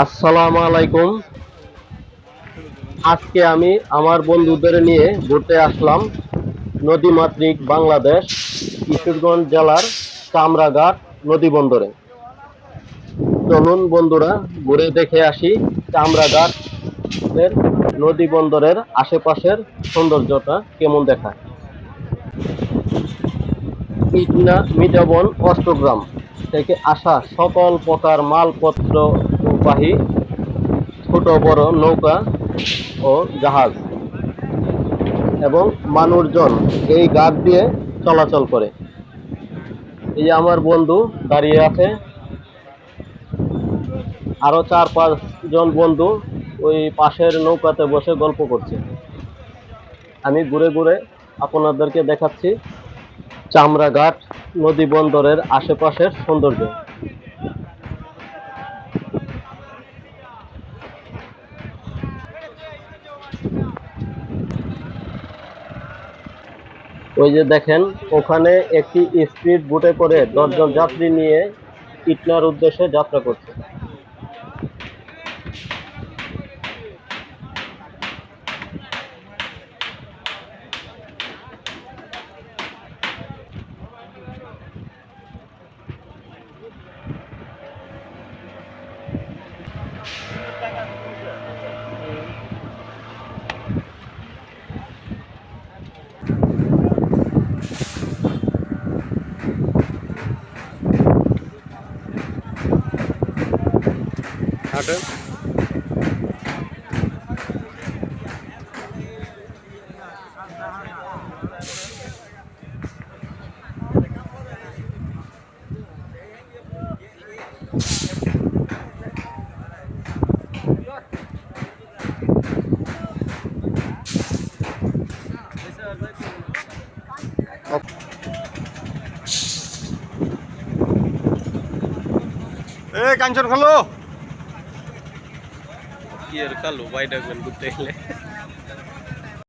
আসসালামু আলাইকুম। আজকে আমি আমার বন্ধুদের নিয়ে ঘুরতে আসলাম নদীমাতৃক বাংলাদেশ, কিশোরগঞ্জ জেলার চামড়াঘাট নদী বন্দরে। চলুন বন্ধুরা, ঘুরে দেখে আসি চামড়াঘাট নদী বন্দরের আশেপাশের সৌন্দর্যটা কেমন দেখায়। মিটাবন অষ্টগ্রাম থেকে আসা সকল প্রকার মালপত্র বাহী ছোট, বড়, নৌকা ও জাহাজ এবং মানুষজন এই গাছ দিয়ে চলাচল করে। এই আমার বন্ধু দাঁড়িয়ে আছে, আরও চার, পাঁচ জন বন্ধু ওই পাশের নৌকাতে বসে গল্প করছে। আমি ঘুরে ঘুরে আপনাদেরকে দেখাচ্ছি, চামড়াঘাট নদী বন্দরের আশেপাশের সৌন্দর্য। ওই যে দেখেন, ওখানে একটি স্পিড বুটে করে দশজন যাত্রী নিয়ে ইটনার উদ্দেশ্যে যাত্রা করছে। হাঁটেন এ কাঞ্চন খোলো কি আর কালো বাইরে ঘুরতে গেলে।